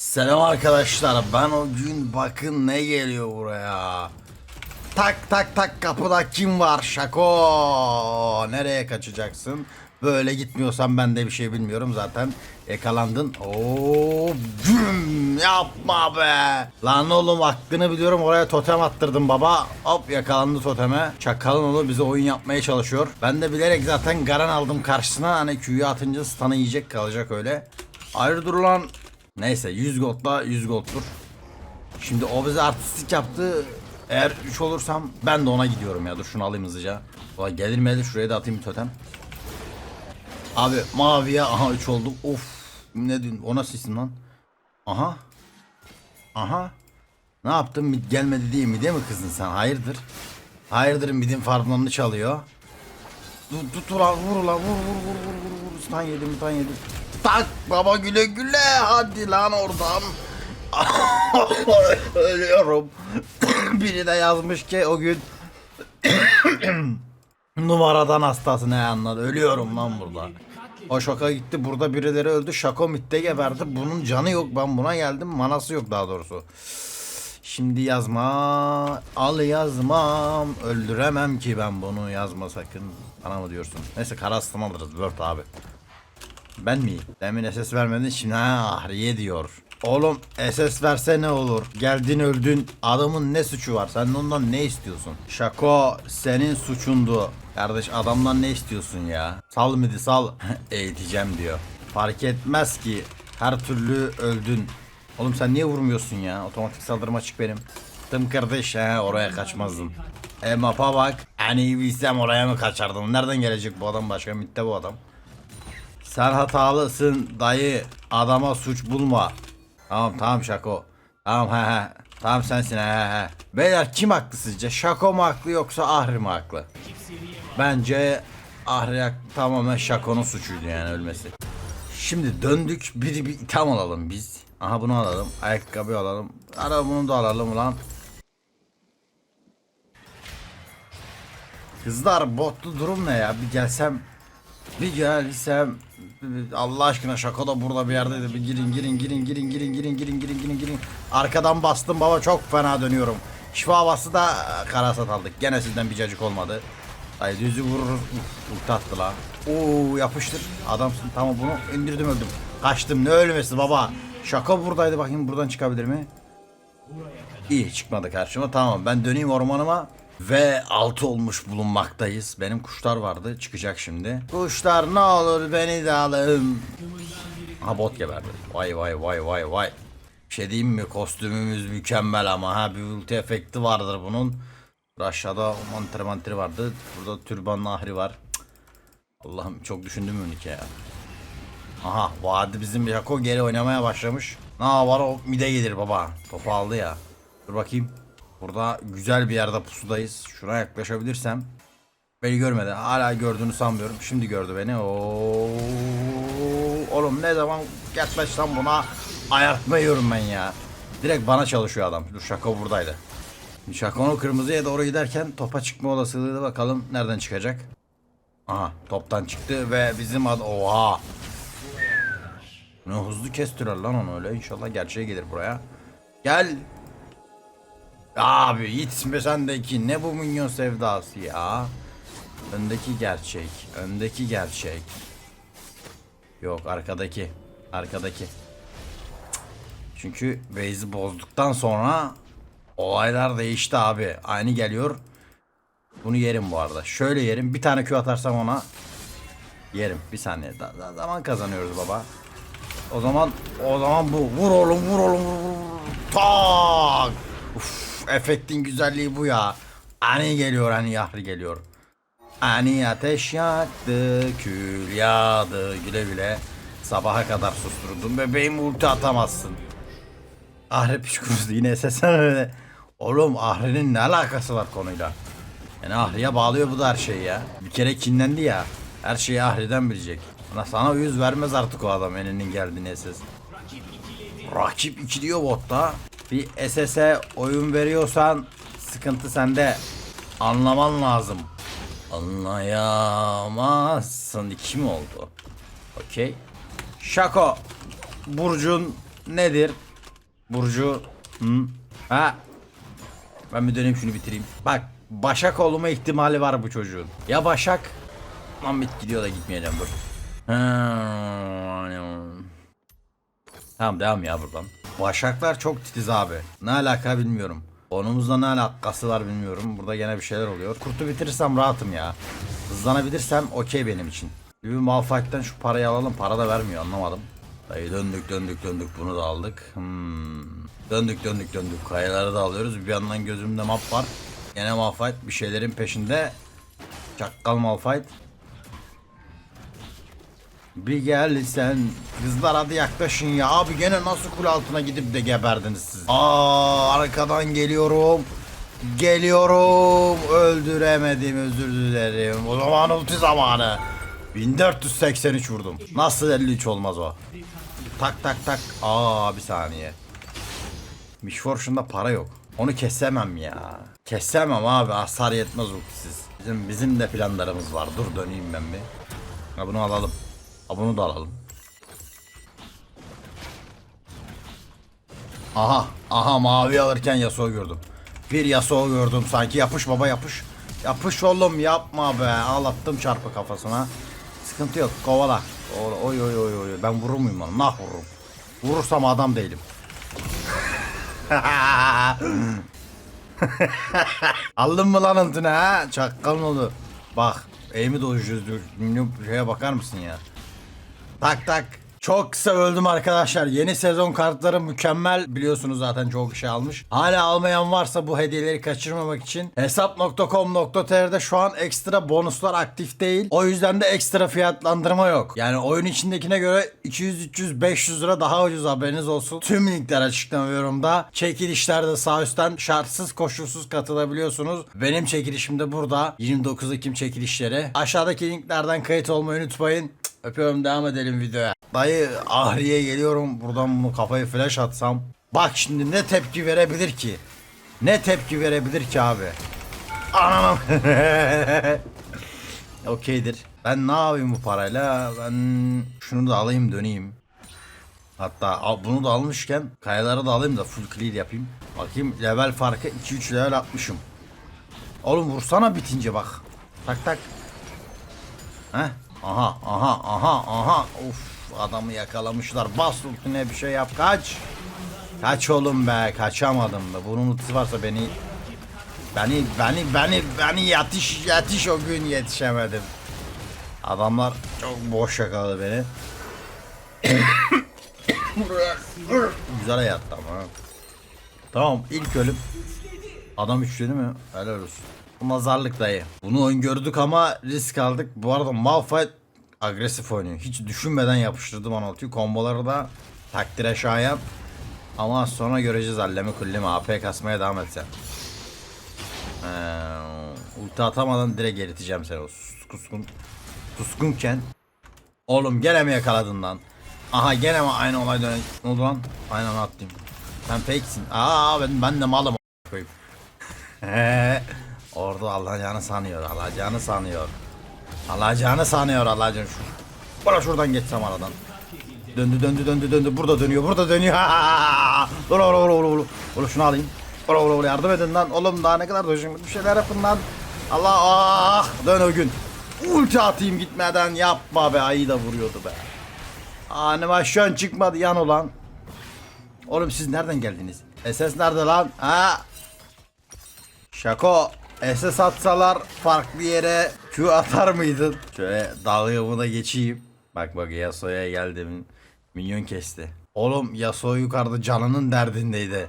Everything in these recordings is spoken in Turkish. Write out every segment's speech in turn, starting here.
Selam arkadaşlar. Ben o gün bakın ne geliyor buraya. Tak tak tak kapıda kim var? Şako. Nereye kaçacaksın? Böyle gitmiyorsan ben de bir şey bilmiyorum zaten. Yakalandın. Oo, güm, yapma be. Lan oğlum aklını biliyorum oraya totem attırdım baba. Hop yakalandı toteme. Çakalın oğlu bize oyun yapmaya çalışıyor. Ben de bilerek zaten garan aldım karşısına. Hani Q'yu atınca stun'ı yiyecek kalacak öyle. Hayırdır lan. Neyse 100 goldla 100 gold'dur. Şimdi o bize artistik yaptı. Eğer 3 olursam ben de ona gidiyorum ya. Dur şunu alayım hızlıca. Vay gelir mi şuraya da atayım bir totem. Abi maviye aha 3 olduk. Of. Ne dün o nasıl lan? Aha. Aha. Ne yaptın mid gelmedi diye mide mi kızdın sen? Hayırdır? Hayırdır midin farmlarını çalıyor. Tut tut ulan vur ulan vur vur vur vur vur vur. Stun yedim stun yedim. Tak baba güle güle hadi lan oradan. Ölüyorum. Biri de yazmış ki o gün numaradan hastası ne anladı. Ölüyorum lan burada. O şoka gitti burada birileri öldü. Şako mitte geberdi. Bunun canı yok. Ben buna geldim. Manası yok daha doğrusu. Şimdi yazma. Al yazmam. Öldüremem ki ben bunu. Yazma sakın. Bana mı diyorsun? Neyse karastan alırız. Word abi. Ben mi? Demin SS vermedin şimdi ha ahriye diyor. Oğlum SS verse ne olur? Geldin öldün. Adamın ne suçu var? Sen ondan ne istiyorsun? Şako senin suçundu. Kardeş adamdan ne istiyorsun ya? Sal mıydı sal. Eğiteceğim diyor. Fark etmez ki. Her türlü öldün. Oğlum sen niye vurmuyorsun ya? Otomatik saldırım açık benim. Tım kardeş he oraya kaçmazdın. E mapa bak. Hani bilsem oraya mı kaçardım? Nereden gelecek bu adam başka? Mitte bu adam. Sen hatalısın dayı. Adama suç bulma. Tamam tamam Şako. Tamam he he. Tamam sensin he he. Beyler kim haklı sizce? Şako mu haklı yoksa Ahri mi haklı? Bence Ahri tamamen Şako'nun suçuydu yani ölmesi. Şimdi döndük. Bir, bir itham alalım biz. Aha bunu alalım. Ayakkabı alalım. Ara bunu da alalım ulan. Kızlar botlu durum ne ya? Bir gelsem bir gelsem Allah aşkına şaka da burada bir yerdeydi. Bir girin girin girin girin girin girin girin girin girin girin. Arkadan bastım baba çok fena dönüyorum. Şifa bastı da karasat aldık. Gene sizden bir cacık olmadı. Ay düzü vurur. Ulti attı la. Oo yapıştır. Adamsın tamam bunu indirdim öldüm. Kaçtım ne ölmesi baba. Şaka buradaydı bakayım buradan çıkabilir mi? İyi çıkmadı karşıma. Tamam ben döneyim ormanıma. Ve 6 olmuş bulunmaktayız. Benim kuşlar vardı. Çıkacak şimdi. Kuşlar ne olur beni de alın. Ha bot geberdi. Vay vay vay vay vay. Bir şey diyeyim mi? Kostümümüz mükemmel ama ha bir ulti efekti vardır bunun. Aşağıda mantar mantri vardı. Burada türban nahri var. Allah'ım çok düşündüm Ünike ya. Aha vadi bizim Yako geri oynamaya başlamış. Ne var o mide gelir baba. Topu aldı ya. Dur bakayım. Burada güzel bir yerde pusudayız. Şuna yaklaşabilirsem. Beni görmedi. Hala gördüğünü sanmıyorum. Şimdi gördü beni. Oo, oğlum ne zaman yaklaşsam buna ayartma yiyorum ben ya. Direkt bana çalışıyor adam. Dur Şako buradaydı. Şako'nun kırmızıya doğru giderken topa çıkma olasılığı da bakalım nereden çıkacak. Aha toptan çıktı ve bizim ad... Oha! Ne hızlı kestiler lan onu öyle. İnşallah gerçeğe gelir buraya. Gel. Abi gitme sendeki ne bu minyon sevdası ya. Öndeki gerçek. Öndeki gerçek. Yok arkadaki. Arkadaki. Çünkü base'i bozduktan sonra olaylar değişti abi. Aynı geliyor. Bunu yerim bu arada. Şöyle yerim. Bir tane Q atarsam ona yerim. Bir saniye. Daha, daha zaman kazanıyoruz baba. O zaman o zaman bu. Vur oğlum vur oğlum vur. vur. Tak. Uf, efektin güzelliği bu ya. Ani geliyor hani yahri geliyor. Ani ateş yaktı, kül yağdı güle güle. Sabaha kadar susturdum bebeğim ulti atamazsın. Ahri pişkurusu yine öyle. Oğlum Ahri'nin ne alakası var konuyla? Yani Ahri'ye bağlıyor bu da her şeyi ya. Bir kere kinlendi ya. Her şeyi Ahri'den bilecek. Sana, sana yüz vermez artık o adam elinin geldiğini SS. Rakip 2 diyor botta. Bir SS'e oyun veriyorsan sıkıntı sende. Anlaman lazım. Anlayamazsın. 2 mi oldu? Okey. Şako. Burcun nedir? Burcu. Hı? Ha? Ben bir döneyim şunu bitireyim. Bak Başak olma ihtimali var bu çocuğun. Ya Başak. Lan bit gidiyor da gitmeyeceğim dur. Ha. Tamam devam ya buradan. Başaklar çok titiz abi. Ne alaka bilmiyorum. Onumuzda ne alakası var bilmiyorum. Burada gene bir şeyler oluyor. Kurtu bitirirsem rahatım ya. Hızlanabilirsem okey benim için. Bir Malphite'den şu parayı alalım. Para da vermiyor anlamadım. Dayı döndük döndük döndük bunu da aldık. Hmm. Döndük döndük döndük. Kayaları da alıyoruz. Bir yandan gözümde map var. Gene Malphite bir şeylerin peşinde. Çakkal Malphite. Bir gel sen kızlar hadi yaklaşın ya abi gene nasıl kule altına gidip de geberdiniz siz. Aa arkadan geliyorum. Geliyorum. Öldüremedim özür dilerim. O zaman ulti zamanı. 1483 vurdum. Nasıl 53 olmaz o? Tak tak tak. Aa bir saniye. Mishfortune'da para yok. Onu kesemem ya. Kesemem abi hasar yetmez ultisiz. Bizim, bizim de planlarımız var. Dur döneyim ben bir. Ha bunu alalım. Ha bunu da alalım. Aha, aha mavi alırken Yasuo gördüm. Bir Yasuo gördüm sanki. Yapış baba yapış. Yapış oğlum yapma be. Ağlattım çarpı kafasına. Sıkıntı yok. Kovala. Oy oy oy oy. Ben vurur muyum onu? Nah vururum. Vurursam adam değilim. Aldın mı lan antını ha? Çakkal mı oldu? Bak. Eğimi dolaşıyoruz. Şeye bakar mısın ya? Tak tak. Çok kısa öldüm arkadaşlar. Yeni sezon kartları mükemmel. Biliyorsunuz zaten çok şey almış. Hala almayan varsa bu hediyeleri kaçırmamak için hesap.com.tr'de şu an ekstra bonuslar aktif değil. O yüzden de ekstra fiyatlandırma yok. Yani oyun içindekine göre 200, 300, 500 lira daha ucuz haberiniz olsun. Tüm linkler açıklama ve yorumda. Çekilişlerde sağ üstten şartsız koşulsuz katılabiliyorsunuz. Benim çekilişim de burada. 29 Ekim çekilişleri. Aşağıdaki linklerden kayıt olmayı unutmayın. Öpüyorum devam edelim videoya. Dayı Ahri'ye geliyorum. Buradan bunu kafayı flash atsam. Bak şimdi ne tepki verebilir ki? Ne tepki verebilir ki abi? Anam. Okeydir. Ben ne yapayım bu parayla? Ben şunu da alayım döneyim. Hatta bunu da almışken kayaları da alayım da full clear yapayım. Bakayım level farkı 2-3 level atmışım. Oğlum vursana bitince bak. Tak tak. Heh. Aha aha aha aha. Of adamı yakalamışlar. Bas ultine bir şey yap kaç. Kaç oğlum be kaçamadım da. Bunun ultisi varsa beni beni beni beni beni yetiş yetiş o gün yetişemedim. Adamlar çok boş yakaladı beni. Güzel yattı ama. Tamam ilk ölüm. Adam üçledi mi? Helal olsun. Nazarlık dayı. Bunu öngördük ama risk aldık. Bu arada Malphite agresif oynuyor. Hiç düşünmeden yapıştırdım 16'yı. Komboları da takdire şayan. Ama sonra göreceğiz allemi kullemi. AP kasmaya devam edeceğim. Ee, ulti atamadan direkt eriteceğim seni. O kuskun, kuskunken. Oğlum gene mi yakaladın lan? Aha gene mi aynı olay dönen? Ne oldu lan? Aynen attım. Sen fakesin. Aa ben, ben de malım. koyayım. Orada alacağını sanıyor, alacağını sanıyor. Alacağını sanıyor, alacağını şu. Bana şuradan geçsem aradan. Döndü döndü döndü döndü. Burada dönüyor, burada dönüyor. Dur dur dur dur. Dur şunu alayım. Dur dur dur yardım edin lan. Oğlum daha ne kadar dönüşüm bir şeyler yapın lan. Allah ah dön o gün. Ulti atayım gitmeden yapma be ayı da vuruyordu be. Animasyon çıkmadı yan olan. Oğlum siz nereden geldiniz? SS nerede lan? Ha? Şako SS atsalar farklı yere Q atar mıydın? Şöyle dalgamı da geçeyim. Bak bak Yasuo'ya geldim. Minyon kesti. Oğlum Yasuo yukarıda canının derdindeydi.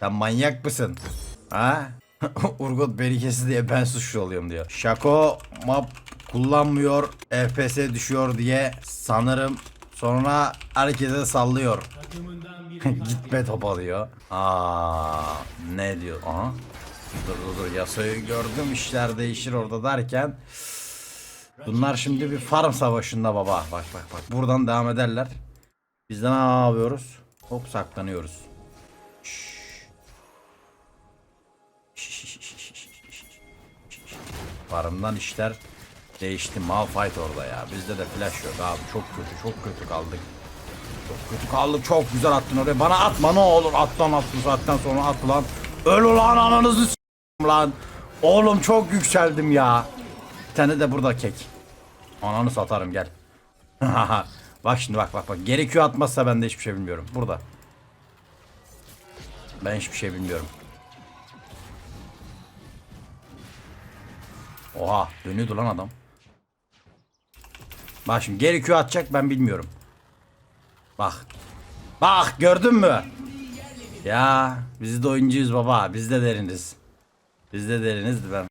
Sen manyak mısın? Ha? Urgut beni kesti diye ben suçlu oluyorum diyor. Şako map kullanmıyor. FPS düşüyor diye sanırım. Sonra herkese sallıyor. Gitme topa diyor. Aa, ne diyor? Aha. Dur dur dur Yasuo'yu gördüm işler değişir orada derken Bunlar şimdi bir farm savaşında baba. Bak bak bak. Buradan devam ederler. Biz de ne yapıyoruz? Hop saklanıyoruz. Farmdan işler değişti. Malphite orada ya. Bizde de flash yok abi. Çok kötü çok kötü kaldık. Çok kötü kaldık. Çok güzel attın oraya. Bana atma ne olur. Attan at bu saatten sonra at lan. Öl ulan ananızı lan. Oğlum çok yükseldim ya. Bir tane de burada kek. Ananı satarım gel. bak şimdi bak bak bak. Gerekiyor atmazsa ben de hiçbir şey bilmiyorum. Burada. Ben hiçbir şey bilmiyorum. Oha dönüyordu lan adam. Bak şimdi Q atacak ben bilmiyorum. Bak. Bak gördün mü? Ya biz de oyuncuyuz baba. Biz de deriniz. Biz de deriniz ben.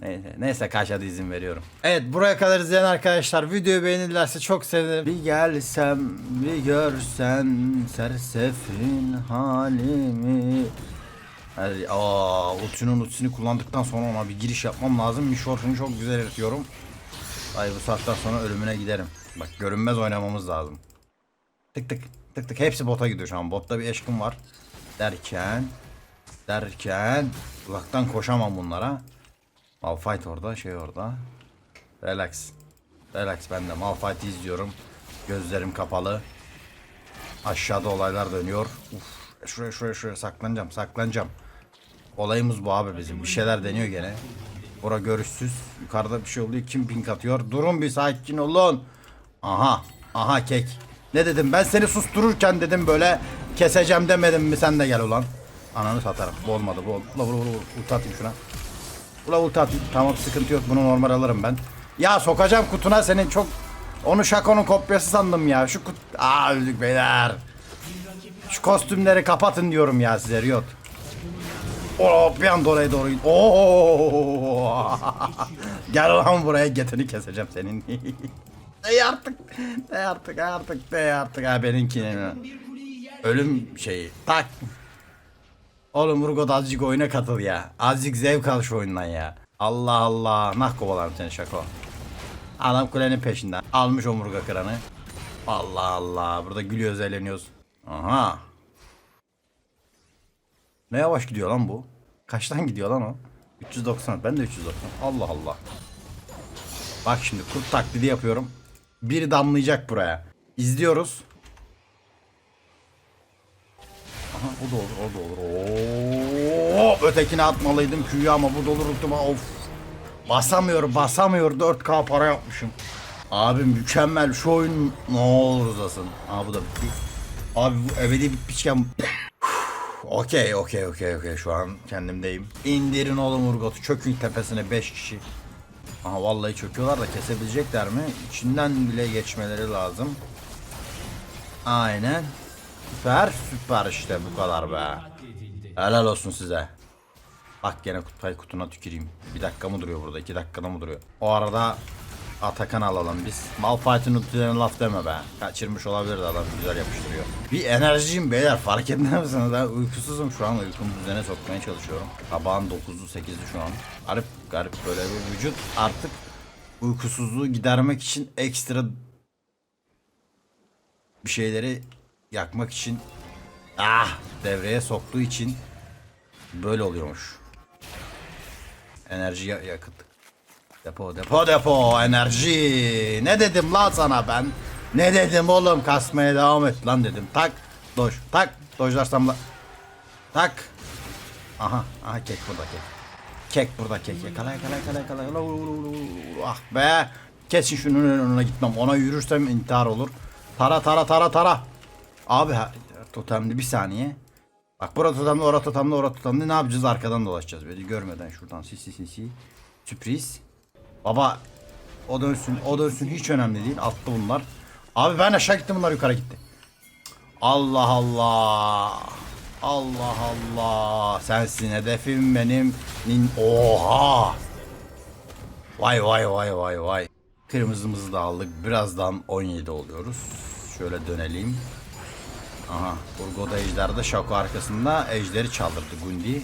Neyse, neyse kaç hadi izin veriyorum. Evet buraya kadar izleyen arkadaşlar videoyu beğenirlerse çok sevinirim. Bir gelsem bir görsen sersefin halimi. Hadi, aa, ultinin ultisini kullandıktan sonra ona bir giriş yapmam lazım. Mişorfunu çok güzel eritiyorum. Ay bu saatten sonra ölümüne giderim. Bak görünmez oynamamız lazım. Tık tık tık tık hepsi bota gidiyor şu an. Botta bir eşkim var. Derken derken uzaktan koşamam bunlara. Malphite orada şey orada. Relax. Relax ben de Malphite'i izliyorum. Gözlerim kapalı. Aşağıda olaylar dönüyor. Uf, şuraya şuraya şuraya saklanacağım saklanacağım. Olayımız bu abi bizim. Bir şeyler deniyor gene. Bura görüşsüz. Yukarıda bir şey oluyor. Kim pink atıyor? Durun bir sakin olun. Aha. Aha kek. Ne dedim? Ben seni sustururken dedim böyle keseceğim demedim mi? Sen de gel ulan. Ananı satarım. Bu olmadı. Bu oldu. Ula vur vur şuna. Ula ulti atayım. Tamam sıkıntı yok. Bunu normal alırım ben. Ya sokacağım kutuna senin çok... Onu Şako'nun kopyası sandım ya. Şu kut... Aa öldük beyler. Şu kostümleri kapatın diyorum ya size Riot. Oo bir anda oraya doğru. Oo. Gel lan buraya getini keseceğim senin. de artık. De artık artık de artık ha benimkini. Ölüm şeyi. Tak. Oğlum Urgot azıcık oyuna katıl ya. Azıcık zevk al şu oyundan ya. Allah Allah. Nah kovalarım seni şako. Adam kulenin peşinden. Almış omurga kıranı. Allah Allah. Burada gülüyoruz eğleniyoruz. Aha. Ne yavaş gidiyor lan bu? Kaçtan gidiyor lan o? 390. Ben de 390. Allah Allah. Bak şimdi kurt taklidi yapıyorum. Biri damlayacak buraya. İzliyoruz. Aha o da olur, o da olur. Oo, ötekini atmalıydım Q'yu ama bu da olur. Of. Basamıyor, basamıyor. 4K para yapmışım. Abi mükemmel şu oyun ne olur uzasın. Aa bu da. Abi bu ebedi bitmişken Okey okey okey okey şu an kendimdeyim. İndirin oğlum Urgot'u çökün tepesine 5 kişi. Aha vallahi çöküyorlar da kesebilecekler mi? İçinden bile geçmeleri lazım. Aynen. Süper süper işte bu kadar be. Helal olsun size. Bak gene kutay kutuna tüküreyim. Bir dakika mı duruyor burada? iki dakikada mı duruyor? O arada Atakan alalım biz. Malphite'in ultilerine laf deme be. Kaçırmış olabilir de adam güzel yapıştırıyor. Bir enerjiyim beyler fark etmez misiniz? Ben uykusuzum şu an uykumu düzene sokmaya çalışıyorum. Sabahın 9'u 8'i şu an. Garip garip böyle bir vücut artık uykusuzluğu gidermek için ekstra bir şeyleri yakmak için ah devreye soktuğu için böyle oluyormuş. Enerji ya- yakıttık. Depo depo depo enerji. Ne dedim lan sana ben? Ne dedim oğlum kasmaya devam et lan dedim. Tak doj tak dojlarsam la. Tak. Aha aha kek burada kek. Kek burada kek yakala yakala yakala yakala. Ah be. Kesin şunun önüne gitmem. Ona yürürsem intihar olur. Tara tara tara tara. Abi ha, totemli bir saniye. Bak burada totemli, orada totemli, orada totemli. Ne yapacağız? Arkadan dolaşacağız. Böyle görmeden şuradan si si si si. Sürpriz. Baba o dönsün, o dönsün hiç önemli değil. Attı bunlar. Abi ben aşağı gittim bunlar yukarı gitti. Allah Allah. Allah Allah. Sensin hedefim benim. Nin Oha. Vay vay vay vay vay. Kırmızımızı da aldık. Birazdan 17 oluyoruz. Şöyle dönelim. Aha. Urgo'da Ejder'de Şako arkasında Ejder'i çaldırdı Gundi.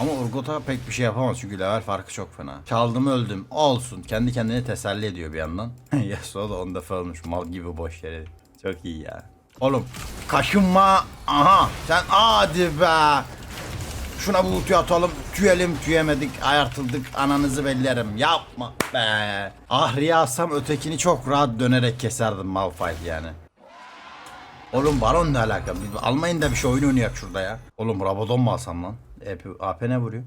Ama Urgot'a pek bir şey yapamaz çünkü level farkı çok fena. Çaldım öldüm. Olsun. Kendi kendine teselli ediyor bir yandan. Yasuo da on defa ölmüş. Mal gibi boş yere. Çok iyi ya. Oğlum kaşınma. Aha. Sen hadi be. Şuna bu ultiyi atalım. Tüyelim tüyemedik. Ayartıldık. Ananızı bellerim. Yapma be. Ahriye alsam ötekini çok rahat dönerek keserdim Malphite yani. Oğlum baron ne alaka? Bir- Almayın da bir şey oyun oynayak şurada ya. Oğlum Rabadon mu alsam lan? AP, AP ne vuruyor?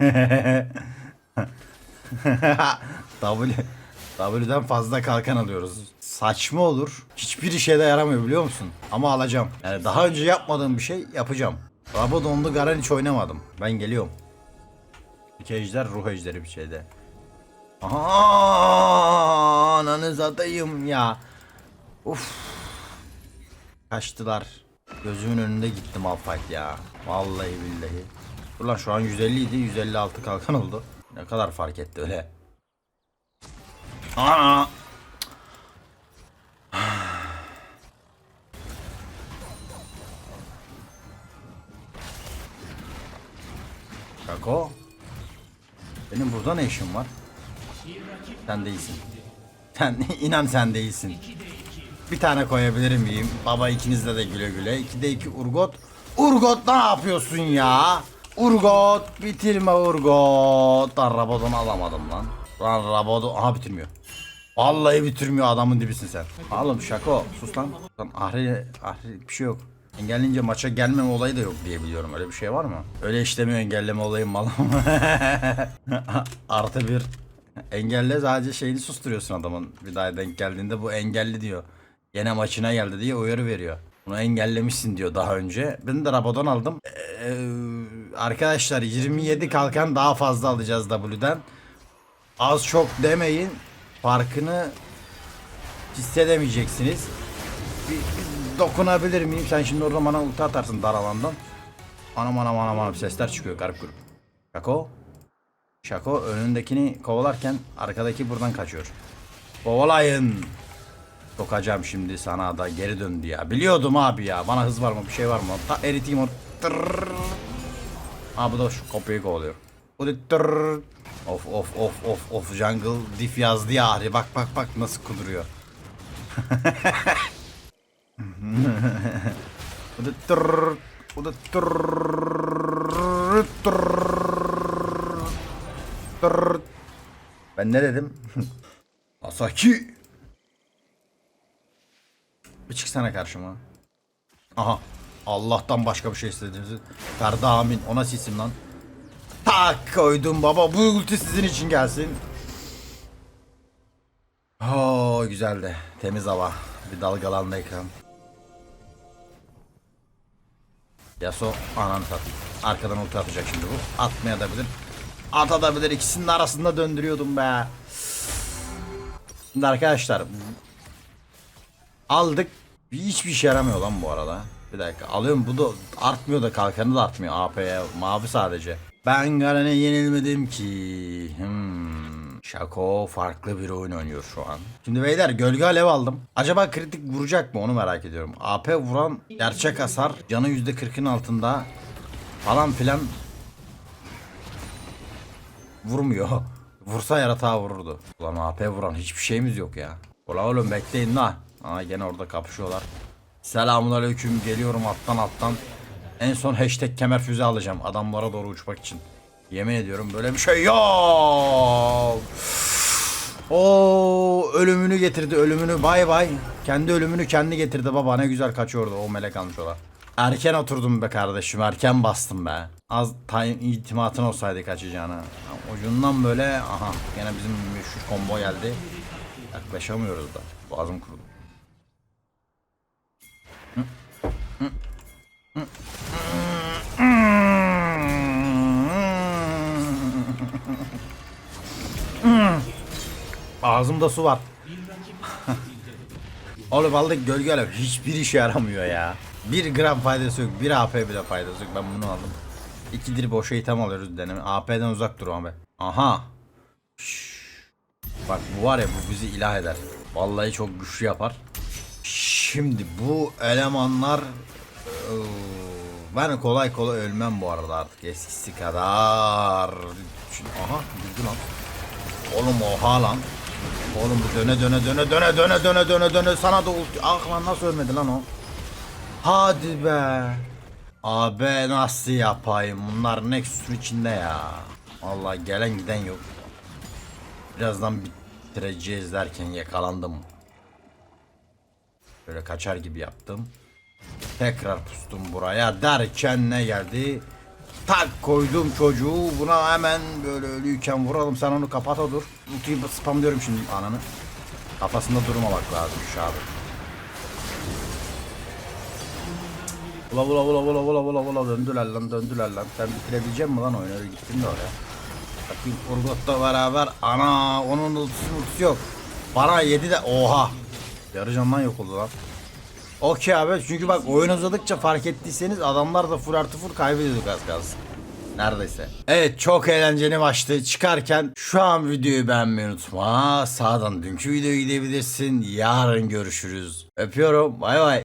W W'den fazla kalkan alıyoruz. Saçma olur. Hiçbir işe de yaramıyor biliyor musun? Ama alacağım. Yani daha önce yapmadığım bir şey yapacağım. Rabadon'lu Garen hiç oynamadım. Ben geliyorum. İki ejder ruh ejderi bir şeyde. Aha, ananı satayım ya. Uf. Kaçtılar. Gözümün önünde gitti Malphite ya. Vallahi billahi. Ulan şu an 150 idi 156 kalkan oldu. Ne kadar fark etti öyle. Ana. Kako. Benim burada ne işim var? Sen değilsin. Sen inan sen değilsin. Bir tane koyabilir miyim? Baba ikinizde de güle güle. İkide iki Urgot. Urgot ne yapıyorsun ya? Urgot bitirme Urgot. Lan Rabadon'u alamadım lan. Lan Rabadon aha bitirmiyor. Vallahi bitirmiyor adamın dibisin sen. Oğlum şako sus lan. Lan ahri, ahri bir şey yok. Engelleyince maça gelmeme olayı da yok diye biliyorum. Öyle bir şey var mı? Öyle işlemiyor engelleme olayı malım. Artı bir. Engelle sadece şeyini susturuyorsun adamın. Bir daha denk geldiğinde bu engelli diyor. Yine maçına geldi diye uyarı veriyor. Bunu engellemişsin diyor daha önce. Ben de Rabadon aldım. Ee, arkadaşlar 27 kalkan daha fazla alacağız W'den. Az çok demeyin. Farkını hissedemeyeceksiniz. Bir, bir dokunabilir miyim? Sen şimdi orada bana ulti atarsın dar alandan. Anam anam anam anam sesler çıkıyor garip grup. Şako. Şako önündekini kovalarken arkadaki buradan kaçıyor. Kovalayın. Sokacağım şimdi sana da geri döndü ya. Biliyordum abi ya. Bana hız var mı bir şey var mı? Ta eriteyim onu. Tırrrr. Aa bu da şu kopyayı kovalıyor. Of of of of of jungle diff yazdı ya. Hadi bak bak bak nasıl kuduruyor. Ben ne dedim? Asaki. Bir çıksana karşıma. Aha. Allah'tan başka bir şey istediniz. Ferda Amin. Ona sisim lan. Tak koydum baba. Bu ulti sizin için gelsin. Oo güzeldi. Temiz hava. Bir dalgalandı ekran. Yasuo ananı satayım. Arkadan ulti atacak şimdi bu. Atmaya da bilir. Atabilir. İkisinin arasında döndürüyordum be. Şimdi arkadaşlar aldık. Hiçbir işe yaramıyor lan bu arada. Bir dakika alıyorum bu da artmıyor da kalkanı da artmıyor AP'ye mavi sadece. Ben Garen'e yenilmedim ki. Hmm. Şako farklı bir oyun oynuyor şu an. Şimdi beyler gölge alev aldım. Acaba kritik vuracak mı onu merak ediyorum. AP vuran gerçek hasar canı %40'ın altında falan filan vurmuyor. Vursa yaratığa vururdu. Ulan AP vuran hiçbir şeyimiz yok ya. Ulan oğlum bekleyin la. Aa gene orada kapışıyorlar. Selamun aleyküm geliyorum alttan alttan. En son hashtag kemer füze alacağım adamlara doğru uçmak için. Yemin ediyorum böyle bir şey yok. Oo ölümünü getirdi ölümünü bay bay. Kendi ölümünü kendi getirdi baba ne güzel kaçıyordu o melek almış ola. Erken oturdum be kardeşim erken bastım be. Az time itimatın olsaydı kaçacağına. Ucundan böyle aha gene bizim meşhur combo geldi. Yaklaşamıyoruz da. Boğazım kurudu. Ağzımda su var. Oğlum aldık gölge alev hiçbir işe yaramıyor ya. Bir gram faydası yok. Bir AP bile faydası yok. Ben bunu aldım. İkidir boşa item alıyoruz deneme. AP'den uzak dur abi. Aha. Şşş. Bak bu var ya bu bizi ilah eder. Vallahi çok güçlü yapar. Şimdi bu elemanlar ben kolay kolay ölmem bu arada artık eskisi kadar. Şimdi, aha güldü lan. Oğlum oha lan. Oğlum bu döne döne döne döne döne döne döne döne sana da ulti. Ah lan nasıl ölmedi lan o? Hadi be. Abi nasıl yapayım? Bunlar Nexus'un içinde ya. Vallahi gelen giden yok. Birazdan bitireceğiz derken yakalandım. Böyle kaçar gibi yaptım. Tekrar pustum buraya derken ne geldi? Tak koydum çocuğu buna hemen böyle ölüyken vuralım sen onu kapat o dur. Ultiyi spamlıyorum şimdi ananı. Kafasında durmamak lazım şu abi. Ula ula ula ula ula ula ula döndüler lan döndüler lan. Sen bitirebilecek misin lan oyunu? Öyle Gittin de oraya. Bakayım Urgot'la beraber ana onun ultisi ultisi yok. Bana yedi de oha. Yarı yok oldu lan. Okey abi çünkü bak oyun uzadıkça fark ettiyseniz adamlar da full artı full kaybediyorduk az kalsın. Neredeyse. Evet çok eğlenceli maçtı. Çıkarken şu an videoyu beğenmeyi unutma. Sağdan dünkü videoyu gidebilirsin. Yarın görüşürüz. Öpüyorum. Bay bay.